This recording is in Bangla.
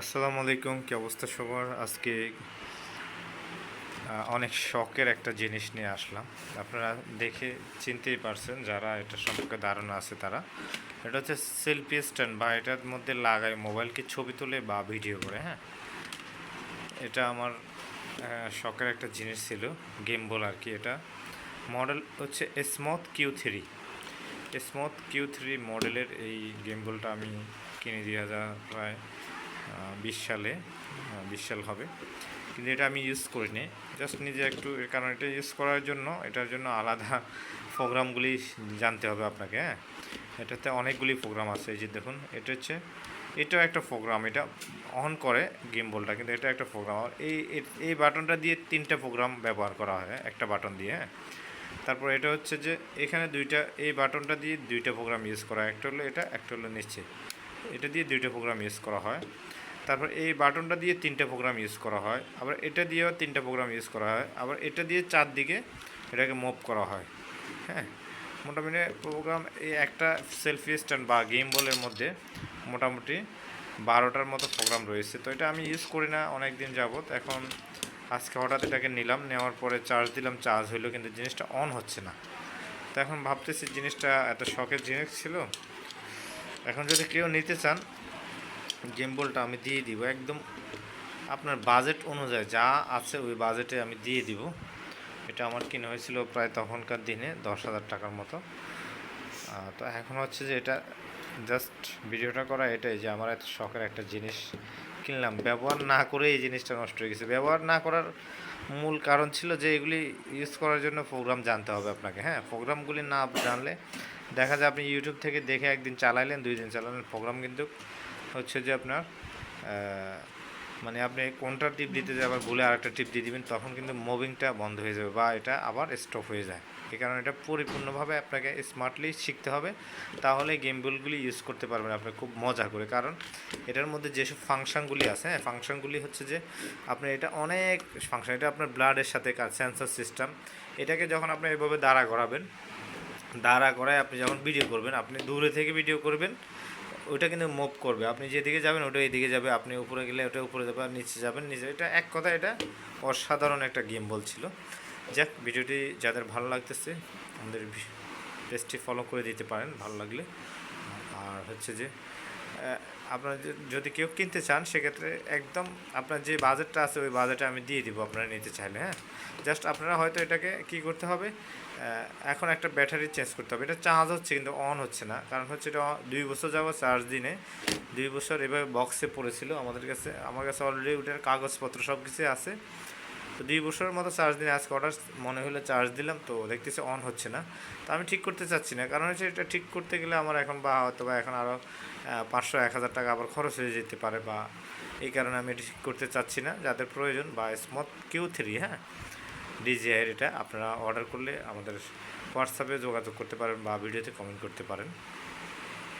আসসালামু আলাইকুম, কি অবস্থা সবার? আজকে অনেক শখের একটা জিনিস নিয়ে আসলাম। আপনারা দেখে চিনতেই পারছেন যারা এটা সম্পর্কে ধারণা আছে তারা। এটা হচ্ছে সেলফি স্ট্যান্ড বা এটার মধ্যে লাগায় মোবাইলকে ছবি তোলে বা ভিডিও করে হ্যাঁ? এটা আমার শখের একটা জিনিস ছিল, গেম বল আর কি এটা। মডেল হচ্ছে smooth Q three smooth Q three মডেলের এই গেম বলটা আমি কিনে দুই হাজার প্রায় বিশ সালে বিশ সাল হবে। কিন্তু এটা আমি ইউজ করিনি। জাস্ট নিজে একটু, এর কারণ এটা ইউজ করার জন্য, এটার জন্য আলাদা প্রোগ্রামগুলি জানতে হবে আপনাকে হ্যাঁ? এটাতে অনেকগুলি প্রোগ্রাম আছে। এই যে দেখুন, এটা হচ্ছে, এটাও একটা প্রোগ্রাম। এটা অন করে গেম বলটা কিন্তু এটা একটা প্রোগ্রাম। এই এই বাটনটা দিয়ে তিনটা প্রোগ্রাম ব্যবহার করা হয় একটা বাটন দিয়ে হ্যাঁ? তারপর এটা হচ্ছে যে, এখানে দুইটা, এই বাটনটা দিয়ে দুইটা প্রোগ্রাম ইউজ করা হয়। একটা হলো এটা, একটা হলো নিচে। এটা দিয়ে দুইটা প্রোগ্রাম ইউজ করা হয়। তারপর এই বাটনটা দিয়ে তিনটা প্রোগ্রাম ইউজ করা হয়। আবার এটা দিয়েও তিনটা প্রোগ্রাম ইউজ করা হয়। আবার এটা দিয়ে চারদিকে এটাকে মুভ করা হয়। হ্যাঁ? মোটামুটি প্রোগ্রাম এই একটা সেলফি স্ট্যান্ড বা গেম বলের মধ্যে মোটামুটি বারোটার মতো প্রোগ্রাম রয়েছে। তো এটা আমি ইউজ করি না অনেক দিন যাবত। এখন আজকে হঠাৎ এটাকে নিলাম, নেওয়ার পরে চার্জ দিলাম চার্জ হইল কিন্তু জিনিসটা অন হচ্ছে না। তো এখন ভাবতেছি জিনিসটা এত শখের জিনিস ছিল এখন যদি কেউ নিতে চান গেম বলটা আমি দিয়ে দিব। একদম আপনার বাজেট অনুযায়ী যা আছে ওই বাজেটে আমি দিয়ে দিব। এটা আমার কিনে হয়েছিল প্রায় তখনকার দিনে দশ হাজার টাকার মতো। তো এখন হচ্ছে যে এটা জাস্ট ভিডিওটা করা এটাই যে আমার এত শখের একটা জিনিস কিনলাম। ব্যবহার না করে এই জিনিসটা নষ্ট হয়ে গেছে। ব্যবহার না করার মূল কারণ ছিল যে এগুলি ইউজ করার জন্য প্রোগ্রাম জানতে হবে আপনাকে। হ্যাঁ প্রোগ্রামগুলি না জানলে দেখা যায় আপনি ইউটিউব থেকে দেখে একদিন চালাইলেন, দুই দিন চালালেন প্রোগ্রাম কিন্তু হচ্ছে যে আপনার মানে আপনি কোনটা টিপ দিতে যে আবার ভুলে আরেকটা টিপ দিয়ে দিবেন, তখন কিন্তু মুভিংটা বন্ধ হয়ে যাবে বা এটা আবার স্টপ হয়ে যায়। এই কারণে এটা পরিপূর্ণভাবে আপনাকে স্মার্টলি শিখতে হবে, তাহলে গেম বলগুলি ইউজ করতে পারবেন আপনি খুব মজা করে। কারণ এটার মধ্যে যেসব ফাংশনগুলি আছে হ্যাঁ ফাংশনগুলি হচ্ছে যে আপনি এটা অনেক ফাংশন এটা আপনার ব্লাডের সাথে কাজ সেন্সর সিস্টেম এটাকে যখন আপনি এভাবে দাঁড়া করাবেন দাঁড়া করায় আপনি যখন ভিডিও করবেন, আপনি দূরে থেকে ভিডিও করবেন, ওইটা কিন্তু মুভ করবে। আপনি যেদিকে যাবেন, ওটা এদিকে যাবে, আপনি উপরে গেলে ওটা উপরে যাবে, আর নিচে যাবেন, নিচে এটা এক কথা এটা অসাধারণ একটা গেম বলছিল। যাক ভিডিওটি যাদের ভালো লাগতেছে, আমাদের পেজটি ফলো করে দিতে পারেন, ভালো লাগলে। আর হচ্ছে যে আপনারা যদি কেউ কিনতে চান, সেক্ষেত্রে একদম আপনার যে বাজেটটা আছে, ওই বাজেটে আমি দিয়ে দিব, আপনারা নিতে চাইলে হ্যাঁ? জাস্ট আপনারা হয়তো এটাকে কি করতে হবে এখন একটা ব্যাটারি চেঞ্জ করতে হবে। এটা চার্জ হচ্ছে, কিন্তু অন হচ্ছে না। কারণ হচ্ছে এটা দুই বছর যাব চার্জ দিনে। দুই বছর এভাবে বক্সে পড়েছিল। আমাদের কাছে আমার কাছে অলরেডি ওটার কাগজপত্র সব কিছু আছে। তো দুই বছরের মতো চার্জ দিনে আজকে অর্ডার মনে হলে চার্জ দিলাম, তো দেখতেছি অন হচ্ছে না। তো আমি ঠিক করতে চাচ্ছি না, কারণ হচ্ছে এটা ঠিক করতে গেলে আমার এখন বা হয়তো বা এখন আরও পাঁচশো, এক হাজার টাকা আবার খরচ হয়ে যেতে পারে বা এই কারণে আমি এটা ঠিক করতে চাচ্ছি না। যাদের প্রয়োজন বা স্মথ কিউ থ্রি হ্যাঁ? ডিজিআইয়ের এটা আপনারা অর্ডার করলে আমাদের হোয়াটসঅ্যাপে যোগাযোগ করতে পারেন বা ভিডিওতে কমেন্ট করতে পারেন।